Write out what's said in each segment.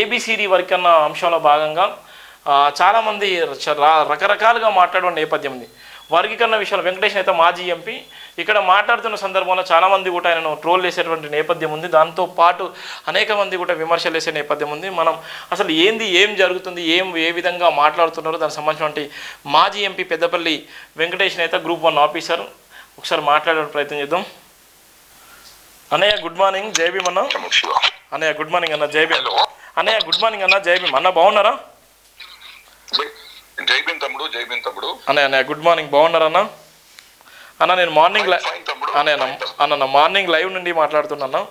A B C D వరకు అన్న అంశంలో భాగంగా చాలామంది రకరకాలుగా మాట్లాడే నేపథ్యం ఉంది. వర్గీకరణ విషయంలో వెంకటేష్ అయితే మాజీ ఎంపీ. ఇక్కడ మాట్లాడుతున్న సందర్భంలో చాలామంది కూడా ఆయనను ట్రోల్ చేసేటువంటి నేపథ్యం ఉంది. దాంతో పాటు అనేక మంది కూడా విమర్శలు వేసే నేపథ్యం ఉంది. మనం అసలు ఏంది ఏం జరుగుతుంది ఏం ఏ విధంగా మాట్లాడుతున్నారో దానికి సంబంధించినటువంటి మాజీ ఎంపీ పెద్దపల్లి వెంకటేష్ అయితే గ్రూప్ వన్ ఆఫీసర్. ఒకసారి మాట్లాడే ప్రయత్నం చేద్దాం. అన్నయ్య గుడ్ మార్నింగ్. జై భీమ్ అన్న అన్నయ్య గుడ్ మార్నింగ్ అన్న. జై భీమ్ హలో. అన్నయ్య గుడ్ మార్నింగ్ అన్న. జై భీమ్. అన్న బాగున్నారా? జై- జై భీమ్ తమ్ముడు జై భీమ్ తమ్ముడు. అన్నయ్య అన్నయ్య గుడ్ మార్నింగ్ బాగున్నారా అన్న? అన్న నేను మార్నింగ్ అన్నయ్య అన్న అన్న మార్నింగ్ లైవ్ నుండి మాట్లాడుతున్నాను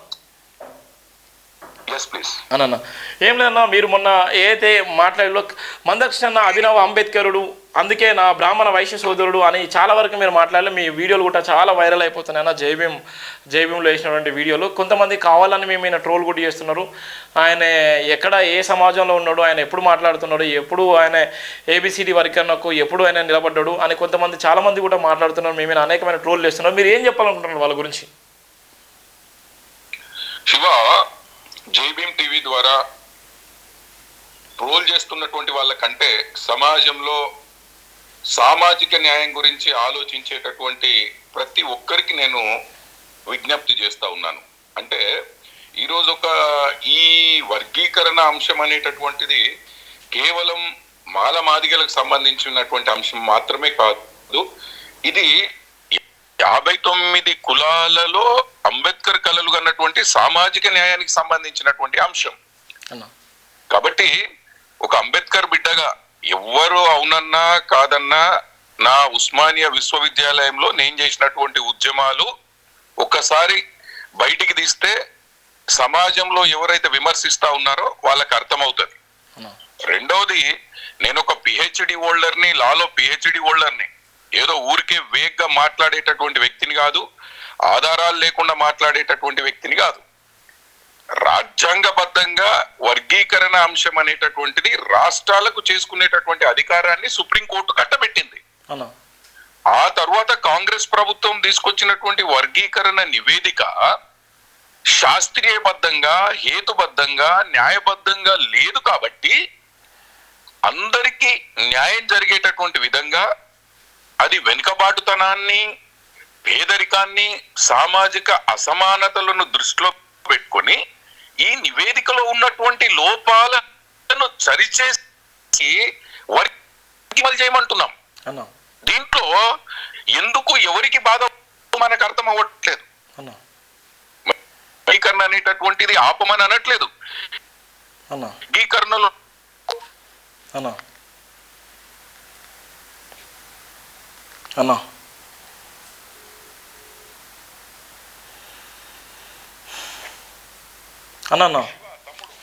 ప్లీజ్ అన్న ఏం లేదన్నా మీరు మొన్న ఏదైతే మాట్లాడిలో మందకృష్ణ అభినవ అంబేద్కరుడు అందుకే నా బ్రాహ్మణ వైశ్య సోదరుడు అని చాలా వరకు మీరు మాట్లాడలే మీ వీడియోలు కూడా చాలా వైరల్ అయిపోతున్నాయి అన్న జైభీం జైభీంలో వేసినటువంటి వీడియోలు. కొంతమంది కావాలని మేము ఈయన ట్రోల్ కూడా చేస్తున్నారు. ఆయన ఎక్కడ ఏ సమాజంలో ఉన్నాడు ఆయన ఎప్పుడు మాట్లాడుతున్నాడు ఎప్పుడు ఆయన ఏబిసిడి వర్కర్నకు ఎప్పుడు ఆయన నిలబడ్డాడు అని కొంతమంది చాలామంది కూడా మాట్లాడుతున్నారు మేము అనేకమైన ట్రోల్ చేస్తున్నారు. మీరు ఏం చెప్పాలనుకుంటున్నారు వాళ్ళ గురించి? శివ జై భీమ్ టీవీ ద్వారా ట్రోల్ చేస్తున్నటువంటి వాళ్ళకంటే సమాజంలో సామాజిక న్యాయం గురించి ఆలోచించేటటువంటి ప్రతి ఒక్కరికి నేను విజ్ఞప్తి చేస్తా ఉన్నాను. అంటే ఈరోజు ఒక ఈ వర్గీకరణ అంశం అనేటటువంటిది కేవలం మాల మాదిగలకు సంబంధించినటువంటి అంశం మాత్రమే కాదు. ఇది యాభై తొమ్మిది కులాలలో అంబేద్కర్ కలలు కన్నటువంటి సామాజిక న్యాయానికి సంబంధించినటువంటి అంశం. కాబట్టి ఒక అంబేద్కర్ బిడ్డగా ఎవ్వరు అవునన్నా కాదన్నా నా ఉస్మానియా విశ్వవిద్యాలయంలో నేను చేసినటువంటి ఉద్యమాలు ఒక్కసారి బయటికి తీస్తే సమాజంలో ఎవరైతే విమర్శిస్తా ఉన్నారో వాళ్ళకి అర్థమవుతుంది. రెండవది నేను ఒక పిహెచ్డి హోల్డర్ని లాలో పిహెచ్డి హోల్డర్ని ఏదో ఊరికే వేగ్గా మాట్లాడేటటువంటి వ్యక్తిని కాదు ఆధారాలు లేకుండా మాట్లాడేటటువంటి వ్యక్తిని కాదు. రాజ్యాంగబద్ధంగా వర్గీకరణ అంశం అనేటటువంటిది రాష్ట్రాలకు చేసుకునేటటువంటి అధికారాన్ని సుప్రీంకోర్టు కట్టబెట్టింది. ఆ తర్వాత కాంగ్రెస్ ప్రభుత్వం తీసుకొచ్చినటువంటి వర్గీకరణ నివేదిక శాస్త్రీయబద్ధంగా హేతుబద్ధంగా న్యాయబద్ధంగా లేదు కాబట్టి అందరికీ న్యాయం జరిగేటటువంటి విధంగా అది వెనుకబాటుతనాన్ని పేదరికాన్ని సామాజిక అసమానతలను దృష్టిలో పెట్టుకొని ఈ నివేదికలో ఉన్నటువంటి లోపాలను సరిచేసి వర్గీకరణ చేయమంటున్నాం. దీంట్లో ఎందుకు ఎవరికి బాధ మనకు అర్థం అవ్వట్లేదు. వర్గీకరణ అనేటటువంటిది ఆపమని అనట్లేదు. అన్న వర్గీకరణలో అన్న అన్న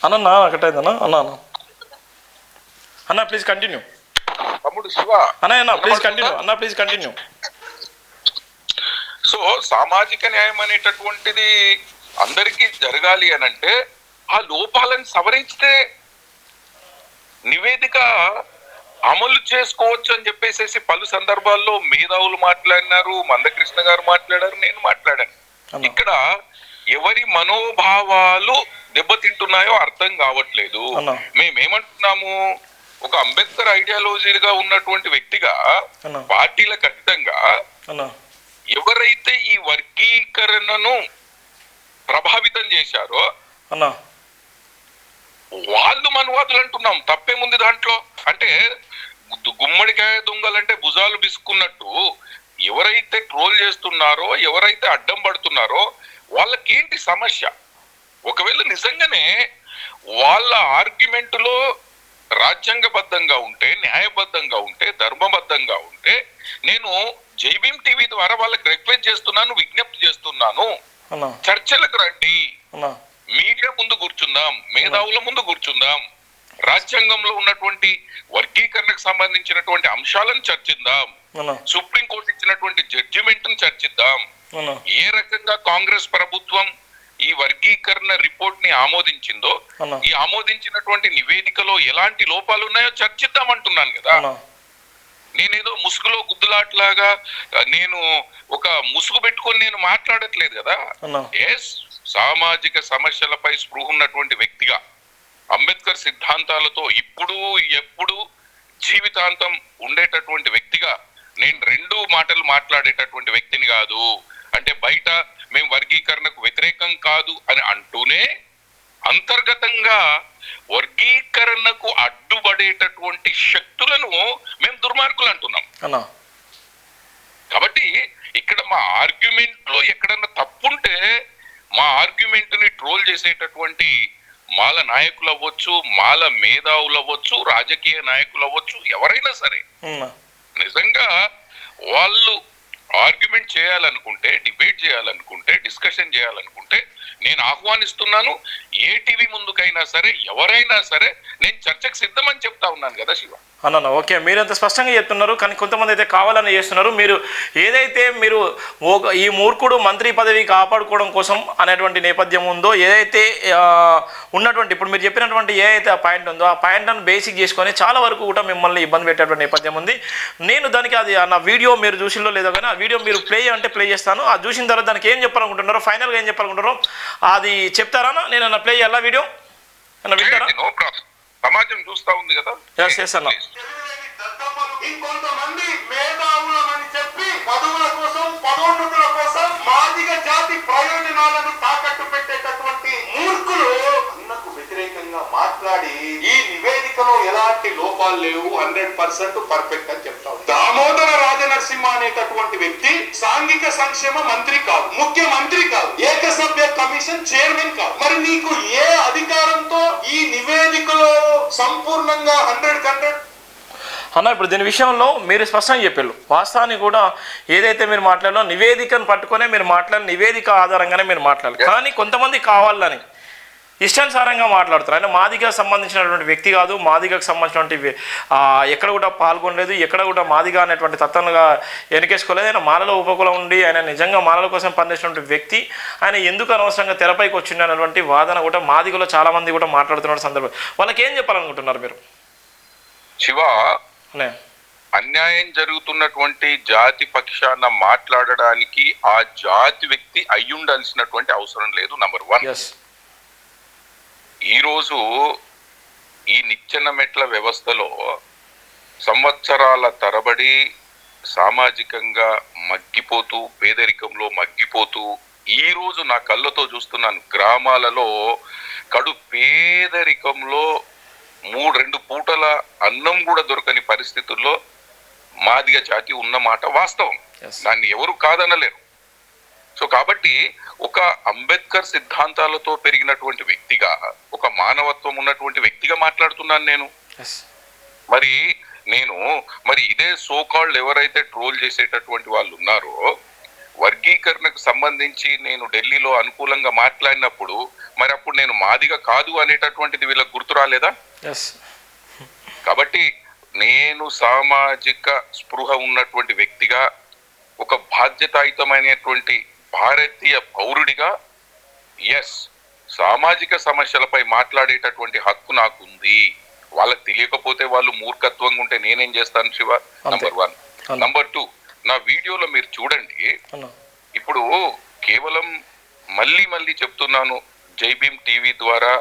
అన్న. ఒకటైందన్న అన్న అన్న. అన్న ప్లీజ్ కంటిన్యూ తమ్ముడు శివ. అన్న ప్లీజ్ కంటిన్యూ అన్న ప్లీజ్ కంటిన్యూ సో సామాజిక న్యాయం అనేటటువంటిది అందరికీ జరగాలి అని అంటే ఆ లోపాలను సవరిస్తే నివేదిక అమలు చేసుకోవచ్చు అని చెప్పేసి పలు సందర్భాల్లో మేధావులు మాట్లాడినారు మందకృష్ణ గారు మాట్లాడారు నేను మాట్లాడాను. ఇక్కడ ఎవరి మనోభావాలు దెబ్బతింటున్నాయో అర్థం కావట్లేదు. మేమేమంటున్నాము? ఒక అంబేద్కర్ ఐడియాలజీగా ఉన్నటువంటి వ్యక్తిగా అతీతంగా అన్న ఎవరైతే ఈ వర్గీకరణను ప్రభావితం చేశారో వాళ్ళు మనువాదులు అంటున్నాం. తప్పేముంది దాంట్లో? అంటే గుమ్మడికాయ దొంగలంటే భుజాలు బిసుకున్నట్టు ఎవరైతే ట్రోల్ చేస్తున్నారో ఎవరైతే అడ్డం పడుతున్నారో వాళ్ళకేంటి సమస్య? ఒకవేళ నిజంగానే వాళ్ళ ఆర్గ్యుమెంటులో రాజ్యాంగబద్ధంగా ఉంటే న్యాయబద్ధంగా ఉంటే ధర్మబద్ధంగా ఉంటే నేను జైభీం టీవీ ద్వారా వాళ్ళకి రిక్వెస్ట్ చేస్తున్నాను విజ్ఞప్తి చేస్తున్నాను. చర్చలకు రండి. మీడియా ముందు కూర్చుందాం మేధావుల ముందు కూర్చుందాం. రాజ్యాంగంలో ఉన్నటువంటి వర్గీకరణకు సంబంధించినటువంటి అంశాలను చర్చిద్దాం. సుప్రీంకోర్టు ఇచ్చినటువంటి జడ్జిమెంట్ చర్చిద్దాం. ఏ రకంగా కాంగ్రెస్ ప్రభుత్వం ఈ వర్గీకరణ రిపోర్ట్ని ఆమోదించిందో ఈ ఆమోదించినటువంటి నివేదికలో ఎలాంటి లోపాలు ఉన్నాయో చర్చిద్దాం అంటున్నాను కదా నేనేదో ముసుగులో గుద్దులాట్లాగా నేను ఒక ముసుగు పెట్టుకొని నేను మాట్లాడట్లేదు కదా. ఎస్ సామాజిక సమస్యలపై స్పృహ ఉన్నటువంటి వ్యక్తిగా అంబేద్కర్ సిద్ధాంతాలతో ఇప్పుడు ఎప్పుడు జీవితాంతం ఉండేటటువంటి వ్యక్తిగా నేను రెండు మాటలు మాట్లాడేటటువంటి వ్యక్తిని కాదు. అంటే బయట మేము వర్గీకరణకు వ్యతిరేకం కాదు అని అంటూనే అంతర్గతంగా వర్గీకరణకు అడ్డుపడేటటువంటి శక్తులను మేము దుర్మార్గులు అంటున్నాం. కాబట్టి ఇక్కడ మా ఆర్గ్యుమెంట్లో ఎక్కడన్నా తప్పుంటే మా ఆర్గ్యుమెంట్ని ట్రోల్ చేసేటటువంటి మాల నాయకులు అవ్వచ్చు మాల మేధావులు అవ్వచ్చు రాజకీయ నాయకులు అవ్వచ్చు ఎవరైనా సరే. నిజంగా వాళ్ళు ఆర్గ్యుమెంట్ చేయాలనుకుంటే డిబేట్ చేయాలనుకుంటే డిస్కషన్ చేయాలనుకుంటే నేను ఆహ్వానిస్తున్నాను ఏ టీవీ ముందుకైనా సరే ఎవరైనా సరే నేను చర్చకు సిద్ధమని చెప్తా ఉన్నాను కదా శివ? అన్న ఓకే మీరు ఎంత స్పష్టంగా చెప్తున్నారు కానీ కొంతమంది అయితే కావాలని చేస్తున్నారు. మీరు ఏదైతే మీరు ఓ- ఈ మూర్ఖుడు మంత్రి పదవి కాపాడుకోవడం కోసం అనేటువంటి నేపథ్యం ఉందో ఏదైతే ఉన్నటువంటి ఇప్పుడు మీరు చెప్పినటువంటి ఏదైతే ఆ పాయింట్ ఉందో ఆ పాయింట్ను బేసిక్ చేసుకొని చాలా వరకు కూడా మిమ్మల్ని ఇబ్బంది పెట్టేటువంటి నేపథ్యం ఉంది. నేను దానికి అది నా వీడియో మీరు చూసిందో లేదో కానీ వీడియో మీరు ప్లే అంటే ప్లే చేస్తాను. అది చూసిన తర్వాత దానికి ఏం చెప్పాలనుకుంటున్నారో ఫైనల్గా ఏం చెప్పాలనుకుంటారో అది చెప్తారా నేను అన్న ప్లే చేయాలా వీడియో? అన్న వింటారా? సమాజం చూస్తా ఉంది కదా? Yes, yes, అన్న. తెలివిలేని దద్దమ్మలు ఇంకొంతమంది మేధావులమని చెప్పి పదవుల కోసం పదోన్నతుల కోసం మాదిగ జాతి ప్రయోజనాలను తాకట్టు పెట్టేటటువంటి మూర్ఖులు అన్నకు వ్యతిరేకంగా మాట్లాడి ఈ నివేదికలో ఎలాంటి లోపాలు లేవు హండ్రెడ్ పర్సెంట్ పర్ఫెక్ట్ అని రాజనరసింహ అనేటటువంటి వ్యక్తి సాంఘిక సంక్షేమ మంత్రి కాదు ముఖ్యమంత్రి కాదు ఏకసభ్య కమిషన్ చైర్మన్ కాదు. మరి నీకు ఏ అధికారంతో ఈ నివేదికలో సంపూర్ణంగా హండ్రెడ్ హండ్రెడ్? అన్న ఇప్పుడు దీని విషయంలో మీరు స్పష్టంగా చెప్పారు వాస్తవానికి కూడా ఏదైతే మీరు మాట్లాడారో నివేదికను పట్టుకునే మీరు మాట్లాడారు నివేదిక ఆధారంగానే మీరు మాట్లాడారు కానీ కొంతమంది కావాలని ఇష్టానుసారంగా మాట్లాడుతారు ఆయన మాదిగకు సంబంధించినటువంటి వ్యక్తి కాదు మాదిగకు సంబంధించినటువంటి ఎక్కడ కూడా పాల్గొనలేదు ఎక్కడ కూడా మాదిగ అనేటువంటి తత్వంగా వెనకేసుకోలేదు. ఆయన మాలలో ఉపకులం ఉండి ఆయన నిజంగా మాలల కోసం పనిచేసినటువంటి వ్యక్తి ఆయన ఎందుకు అనవసరంగా తెరపైకి వచ్చింది అనేటువంటి వాదన కూడా మాదిగలో చాలా మంది కూడా మాట్లాడుతున్న సందర్భం. వాళ్ళకి ఏం చెప్పాలనుకుంటున్నారు మీరు? శివ అనే అన్యాయం జరుగుతున్నటువంటి జాతి పక్షాన మాట్లాడడానికి ఆ జాతి వ్యక్తి అయ్యుండాల్సినటువంటి అవసరం లేదు నంబర్ వన్ ఎస్ ఈ నిచ్చెన మెట్ల వ్యవస్థలో సంవత్సరాల తరబడి సామాజికంగా మగ్గిపోతూ పేదరికంలో మగ్గిపోతూ ఈ రోజు నా కళ్ళతో చూస్తున్నాను. గ్రామాలలో కడు పేదరికంలో మూడు రెండు పూటల అన్నం కూడా దొరకని పరిస్థితుల్లో మాదిగ జాతి ఉన్నమాట వాస్తవం. దాన్ని ఎవరు కాదనలేరు. సో కాబట్టి ఒక అంబేద్కర్ సిద్ధాంతాలతో పెరిగినటువంటి వ్యక్తిగా ఒక మానవత్వం ఉన్నటువంటి వ్యక్తిగా మాట్లాడుతున్నాను నేను. మరి నేను మరి ఇదే సోకాళ్ళు ఎవరైతే ట్రోల్ చేసేటటువంటి వాళ్ళు ఉన్నారో వర్గీకరణకు సంబంధించి నేను ఢిల్లీలో అనుకూలంగా మాట్లాడినప్పుడు మరి అప్పుడు నేను మాదిగా కాదు అనేటటువంటిది వీళ్ళకి గుర్తు రాలేదా? కాబట్టి నేను సామాజిక స్పృహ ఉన్నటువంటి వ్యక్తిగా ఒక బాధ్యతాయుతమైనటువంటి భారతీయ పౌరుడిగా ఎస్ సామాజిక సమస్యలపై మాట్లాడేటటువంటి హక్కు నాకుంది. వాళ్ళకి తెలియకపోతే వాళ్ళు మూర్ఖత్వంగా ఉంటే నేనేం చేస్తాను Shiva? Number one. Number two నా వీడియోలో మీరు చూడండి. ఇప్పుడు కేవలం మళ్ళీ మళ్ళీ చెప్తున్నాను జై భీమ్ టీవీ ద్వారా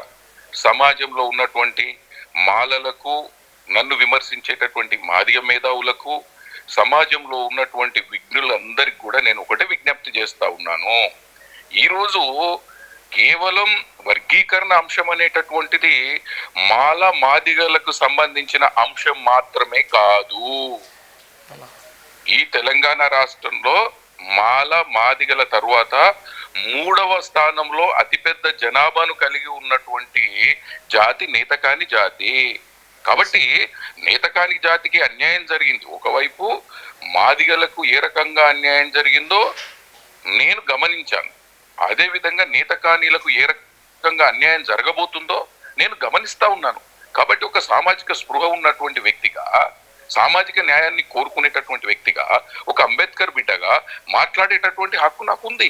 సమాజంలో ఉన్నటువంటి మాలలకు నన్ను విమర్శించేటటువంటి మాదిగ మేధావులకు సమాజంలో ఉన్నటువంటి విఘ్నులందరికీ కూడా నేను ఒకటే విజ్ఞప్తి చేస్తా ఉన్నాను. ఈరోజు కేవలం వర్గీకరణ అంశం అనేటటువంటిది మాల మాదిగలకు సంబంధించిన అంశం మాత్రమే కాదు. ఈ తెలంగాణ రాష్ట్రంలో మాల మాదిగల తరువాత మూడవ స్థానంలో అతిపెద్ద జనాభాను కలిగి ఉన్నటువంటి జాతి నేతకాని జాతి. కాబట్టి నేతకాని జాతికి అన్యాయం జరిగింది. ఒకవైపు మాదిగలకు ఏ రకంగా అన్యాయం జరిగిందో నేను గమనించాను. అదే విధంగా నేతకానీలకు ఏ రకంగా అన్యాయం జరగబోతుందో నేను గమనిస్తా ఉన్నాను. కాబట్టి ఒక సామాజిక స్పృహ ఉన్నటువంటి వ్యక్తిగా సామాజిక న్యాయాన్ని కోరుకునేటటువంటి వ్యక్తిగా ఒక అంబేద్కర్ బిడ్డగా మాట్లాడేటటువంటి హక్కు నాకు ఉంది.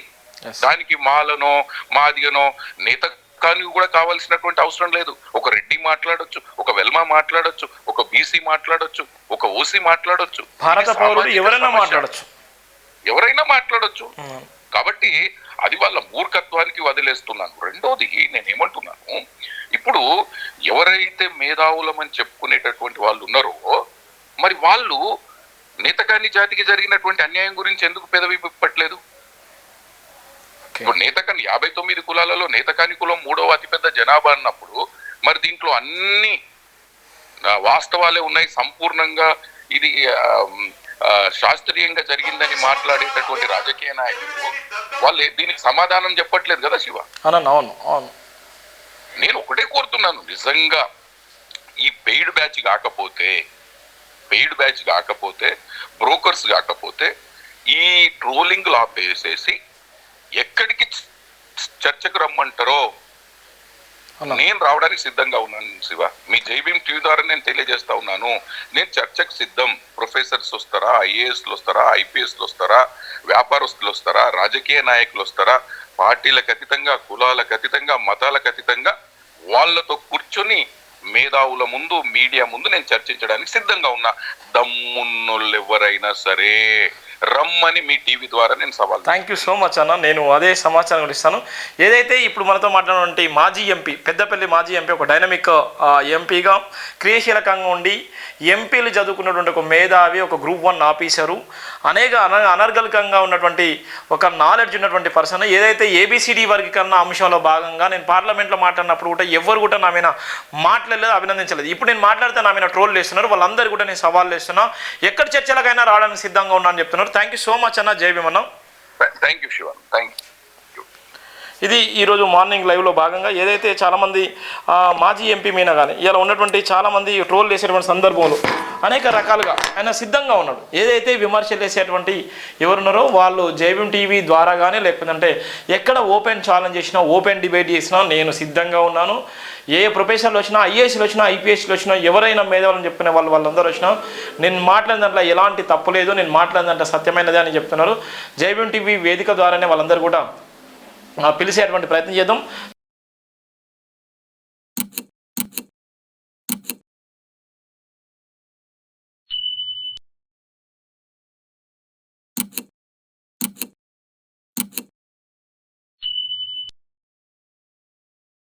దానికి మాలనో మాదిగనో నేత కానీ కూడా కావాల్సినటువంటి అవసరం లేదు. ఒక రెడ్డి మాట్లాడొచ్చు ఒక వెల్మా మాట్లాడొచ్చు ఒక బీసీ మాట్లాడొచ్చు ఒక ఓసీ మాట్లాడొచ్చు. భారత పౌరుడు ఎవరైనా. మాట్లాడచ్చు. ఎవరైనా మాట్లాడొచ్చు. కాబట్టి అది వాళ్ళ మూర్ఖత్వానికి వదిలేస్తున్నాను. రెండోది నేను ఏమంటున్నాను ఇప్పుడు ఎవరైతే మేధావులమని చెప్పుకునేటటువంటి వాళ్ళు ఉన్నారో మరి వాళ్ళు నేతకాని జాతికి జరిగినటువంటి అన్యాయం గురించి ఎందుకు పెదవి విప్పట్లేదు? ఓకే. ఇప్పుడు నేతకాని యాభై తొమ్మిది కులాలలో నేతకాని కులం మూడవ అతిపెద్ద జనాభా అన్నప్పుడు మరి దీంట్లో అన్ని వాస్తవాలే ఉన్నాయి. సంపూర్ణంగా ఇది శాస్త్రీయంగా జరిగిందని మాట్లాడేటటువంటి రాజకీయ నాయకులు వాళ్ళు దీనికి సమాధానం చెప్పట్లేదు కదా శివ? అవును అవును. నేను ఒకటే కోరుతున్నాను. నిజంగా ఈ పెయిడ్ బ్యాచ్ కాకపోతే పెయిడ్ బ్యాచ్ కాకపోతే బ్రోకర్స్ కాకపోతే ఈ ట్రోలింగ్ ఆపేసేసి ఎక్కడికి చర్చకు రమ్మంటారో? నేను రావడానికి సిద్ధంగా ఉన్నాను శివ. మీ జైభీం టీవీ ద్వారా నేను తెలియజేస్తా ఉన్నాను. నేను చర్చకు సిద్ధం. ప్రొఫెసర్స్ వస్తారా? ఐఏఎస్లు వస్తారా? ఐపీఎస్లు వస్తారా? వ్యాపారస్తులు వస్తారా? రాజకీయ నాయకులు వస్తారా? పార్టీలకు అతీతంగా కులాలకు అతీతంగా మతాలకు అతీతంగా వాళ్ళతో కూర్చొని మేధావుల ముందు మీడియా ముందు నేను చర్చించడానికి సిద్ధంగా ఉన్నా. దమ్మున్నోళ్ళు ఎవరైనా సరే. రమ్మని మీ టీవీ ద్వారా నేను సవాల్ థ్యాంక్ యూ సో మచ్ అన్న. నేను అదే సమాచారం కూడా ఇస్తాను. ఏదైతే ఇప్పుడు మనతో మాట్లాడినటువంటి మాజీ ఎంపీ పెద్దపల్లి మాజీ ఎంపీ ఒక డైనమిక్ ఎంపీగా క్రియాశీలకంగా ఉండి ఎంపీలు చదువుకున్నటువంటి ఒక మేధావి ఒక గ్రూప్ వన్ ఆఫీసరు అనేక అన అనర్గళికంగా ఉన్నటువంటి ఒక నాలెడ్జ్ ఉన్నటువంటి పర్సన్ ఏదైతే ఏబిసిడి వర్గీకరణ అంశంలో భాగంగా నేను పార్లమెంట్లో మాట్లాడినప్పుడు కూడా ఎవరు కూడా నా మీద మాట్లాడలేదు అభినందించలేదు. ఇప్పుడు నేను మాట్లాడితే నా మీద ట్రోల్ చేస్తున్నారు వాళ్ళందరూ కూడా నేను సవాల్ చేస్తున్నా. ఎక్కడ చర్చలకైనా రావడానికి సిద్ధంగా ఉన్నాను చెప్తున్నారు. థ్యాంక్ యూ సో మచ్ అన్న. జై Bhimanna. Thank you Shiva thank you ఇది ఈరోజు మార్నింగ్ లైవ్లో భాగంగా ఏదైతే చాలామంది మాజీ ఎంపీ మీద కానీ ఇలా ఉన్నటువంటి చాలామంది ట్రోల్ చేసేటువంటి సందర్భంలో అనేక రకాలుగా ఆయన సిద్ధంగా ఉన్నాడు. ఏదైతే విమర్శలు చేసేటువంటి ఎవరున్నారో వాళ్ళు జైబీం టీవీ ద్వారా కానీ లేకపోతే ఎక్కడ ఓపెన్ ఛాలెంజ్ చేసినా ఓపెన్ డిబేట్ చేసినా నేను సిద్ధంగా ఉన్నాను. ఏ ప్రొఫెసర్లు వచ్చినా ఐఏఎస్లు వచ్చినా ఐపీఎస్లు వచ్చినా ఎవరైనా మేధావులను చెప్పుకునే వాళ్ళు వాళ్ళందరూ వచ్చినా నేను మాట్లాడిన దాంట్లో ఎలాంటి తప్పు లేదు నేను మాట్లాడిన దాంట్లో సత్యమైనదే అని చెప్తున్నారు. జైబీం టీవీ వేదిక ద్వారానే వాళ్ళందరూ కూడా పిలిచేటువంటి ప్రయత్నం చేద్దాం.